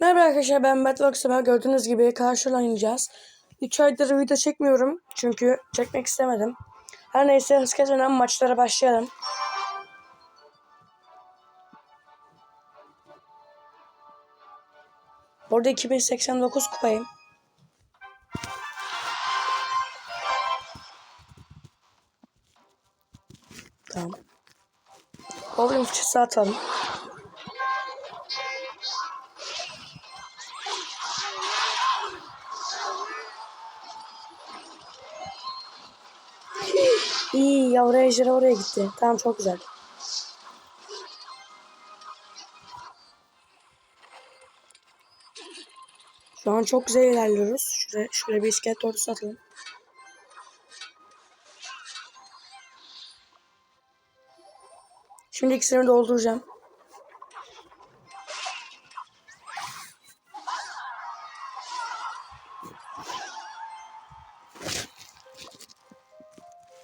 Merhaba arkadaşlar ben Battle Summer. Gördüğünüz gibi karşıla oynayacağız. 3 aydır video çekmiyorum çünkü çekmek istemedim. Her neyse hız kesmeden maçlara başlayalım. Burada 2089 kupayım. Tamam. Bowling fıçısı atalım. İyi yavru ejderha oraya gitti. Tamam çok güzel. Şu an çok güzel ilerliyoruz. Şuraya, şuraya bir iskelet ordusu atalım. Şimdi ikisini dolduracağım.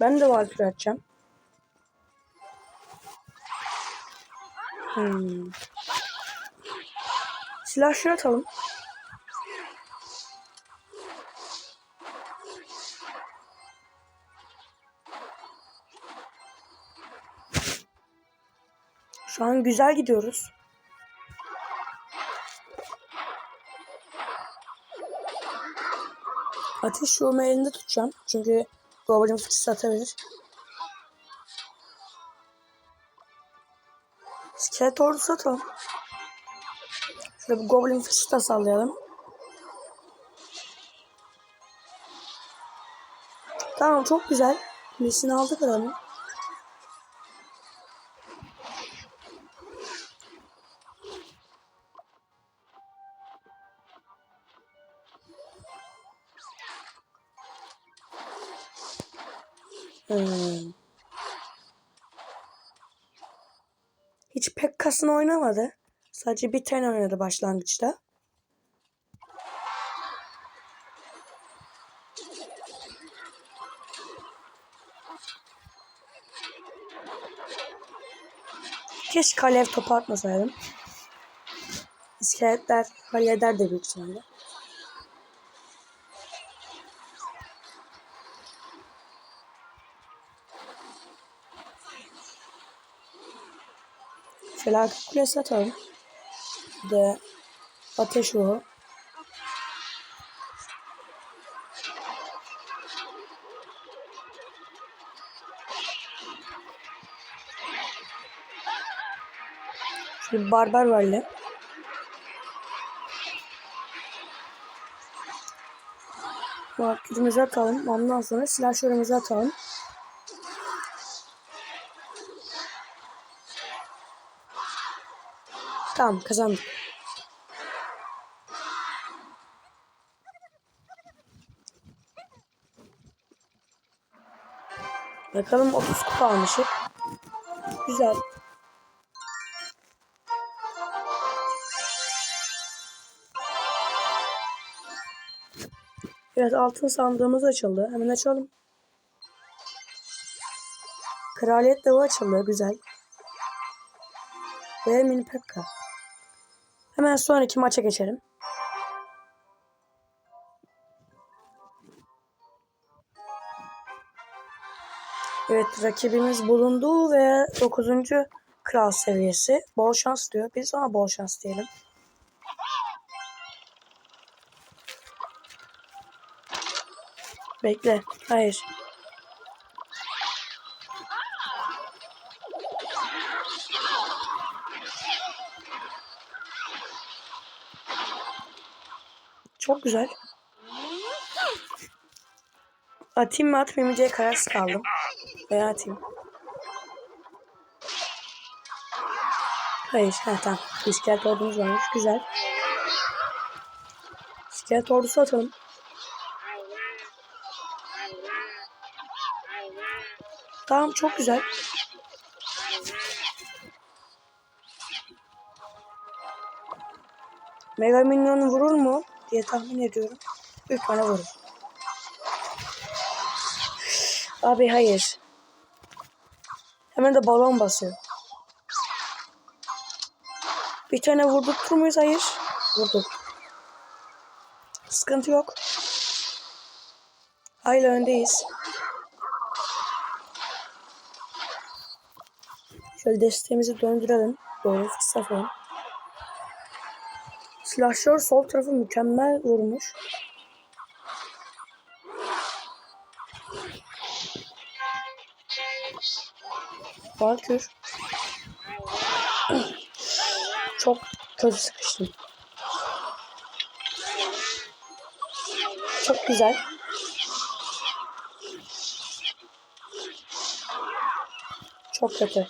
Ben de valkür atacağım. Hmm. Silah şuraya atalım. Şu an güzel gidiyoruz. Ateş şurumu elinde tutacağım. Çünkü babacım fıçısı atabilir. İskelet ordusu atalım. Şöyle bir goblin fıçısı da sallayalım. Tamam çok güzel. Misini aldık adamı. Hmm. Hiç pek kasını oynamadı. Sadece bir tane oynadı başlangıçta. Keşke alev topu atmasaydım. İskeletler halleder de büyük ihtimalle. Felaket kulesi atalım. Bir de ateş ruhu. Şimdi barbar var ile. Marketimizi atalım. Ondan sonra silahşörümüzü atalım. Tamam kazandık. Bakalım 30 kupa almışız. Güzel. Evet altın sandığımız açıldı. Hemen açalım. Kraliyet dağı açıldı. Güzel. Ve mini pekka. Hemen sonraki maça geçelim. Evet rakibimiz bulundu ve 9. kral seviyesi. Bol şans diyor. Biz ona bol şans diyelim. Bekle. Hayır. Çok güzel. Atayım mı atmayayım diye kararsız kaldım. Veya atayım. Hayır. Ha tamam. İskelet ordumuz varmış. Güzel. İskelet ordusu atalım. Tamam çok güzel. Mega Minyon vurur mu diye tahmin ediyorum. Büyük ihtimalle vurur. Abi hayır. Hemen de balon basıyor. Bir tane vurdurtur muyuz? Hayır. Vurduk. Sıkıntı yok. Hala öndeyiz. Şöyle desteğimizi döndürelim. Böyle kısa falan. Slasher sol tarafı mükemmel vurmuş. Valkür. Çok kötü sıkıştım. Çok güzel. Çok kötü.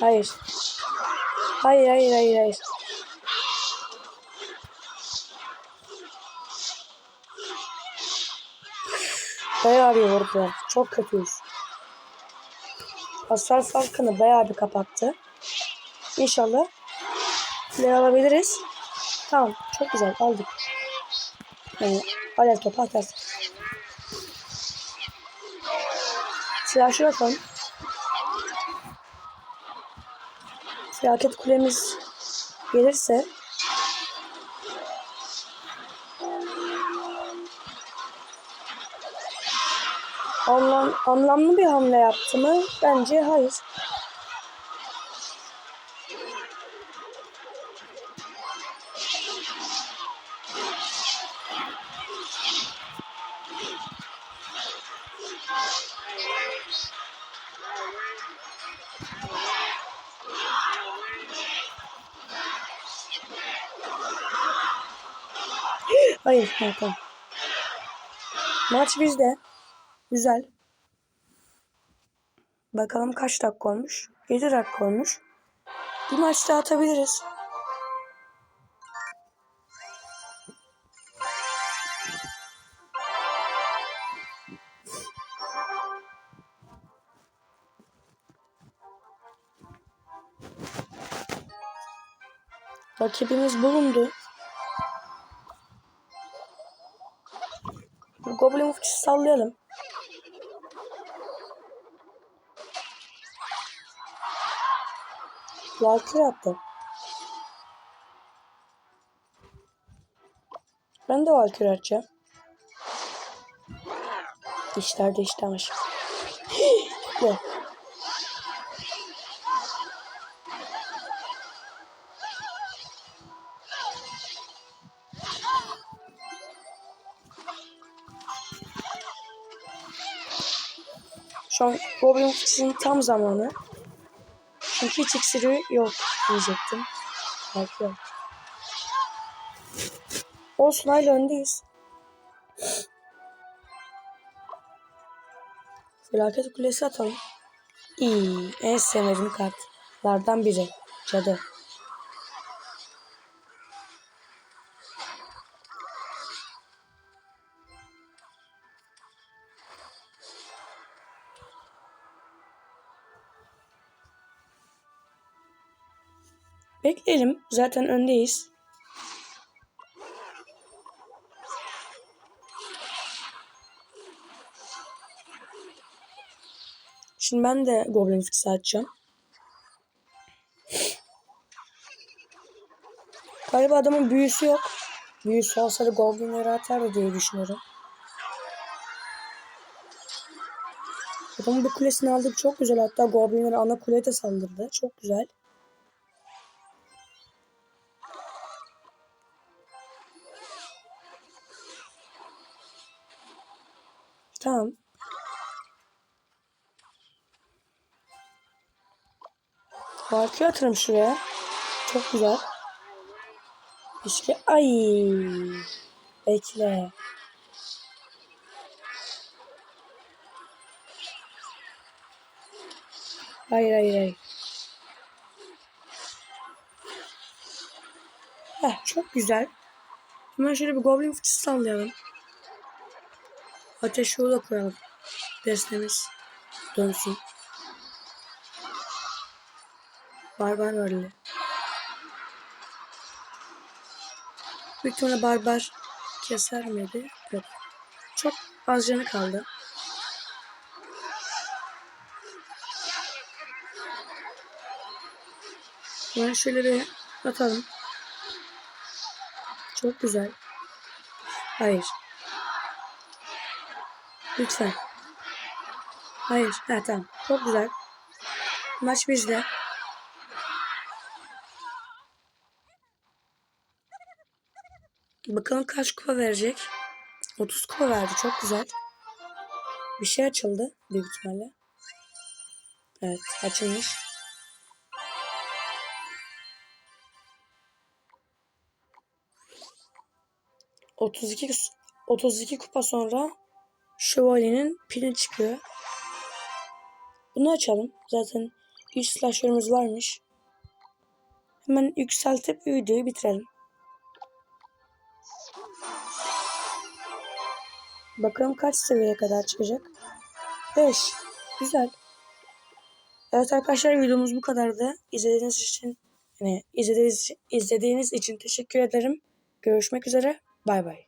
Hayır. Hayır hayır hayır hayır. Bayağı bir vurdular. Çok kötüyüz. Hasar farkını bayağı bir kapattı. İnşallah ne alabiliriz. Tamam. Çok güzel. Aldık. Yani alev topu atarsın. Silahşır atalım. Felaket kulemiz gelirse anlam, anlamlı bir hamle yaptı mı? Bence hayır. Hayır, ha, tamam. Maç bizde. Güzel. Bakalım kaç dakika olmuş? 7 dakika olmuş. Bir maç daha atabiliriz. Rakibimiz bulundu. Goblin fıçısı sallayalım. Valkyrie attı. Ben de Valkyrie atacağım. Dişler dişlemiş. ne? Şu an Goblin tam zamanı. Çünkü hiç iksiri yok diyecektim. Belki yok. Olsun hala öndeyiz. Felaket kulesi atalım. İyi. En sevmediğim kartlardan biri. Cadı. Bekleyelim. Zaten öndeyiz. Şimdi ben de Goblin Fix'i açacağım. Galiba adamın büyüsü yok. Büyüsü olsa da Goblin'leri atardı diye düşünüyorum. Adamın bir kulesini aldık çok güzel. Hatta Goblin'leri ana kuleye de saldırdı. Çok güzel. Tamam. Markı atırım şuraya. Çok güzel. İşte ay. Bekle. Hayır hayır hayır. Heh, çok güzel. Hemen şöyle bir goblin fıçısı sallayalım. Ateş yolu da koyalım. Destemiz dönsün. Barbar öyle. Büyük ihtimalle barbar keser miydi? Yok. Çok az canı kaldı. Ben şöyle bir atalım. Çok güzel. Hayır. Lütfen. Hayır. Ha tamam. Çok güzel. Maç bizde. Bakalım kaç kupa verecek. 30 kupa verdi. Çok güzel. Bir şey açıldı büyük ihtimalle. Evet açılmış. Otuz iki 32 kupa sonra şövalyenin pili çıkıyor. Bunu açalım. Zaten 3 slasher'ımız varmış. Hemen yükseltip videoyu bitirelim. Bakalım kaç seviyeye kadar çıkacak. 5. Güzel. Evet arkadaşlar videomuz bu kadardı. İzlediğiniz için yani izlediğiniz, izlediğiniz için teşekkür ederim. Görüşmek üzere. Bay bay.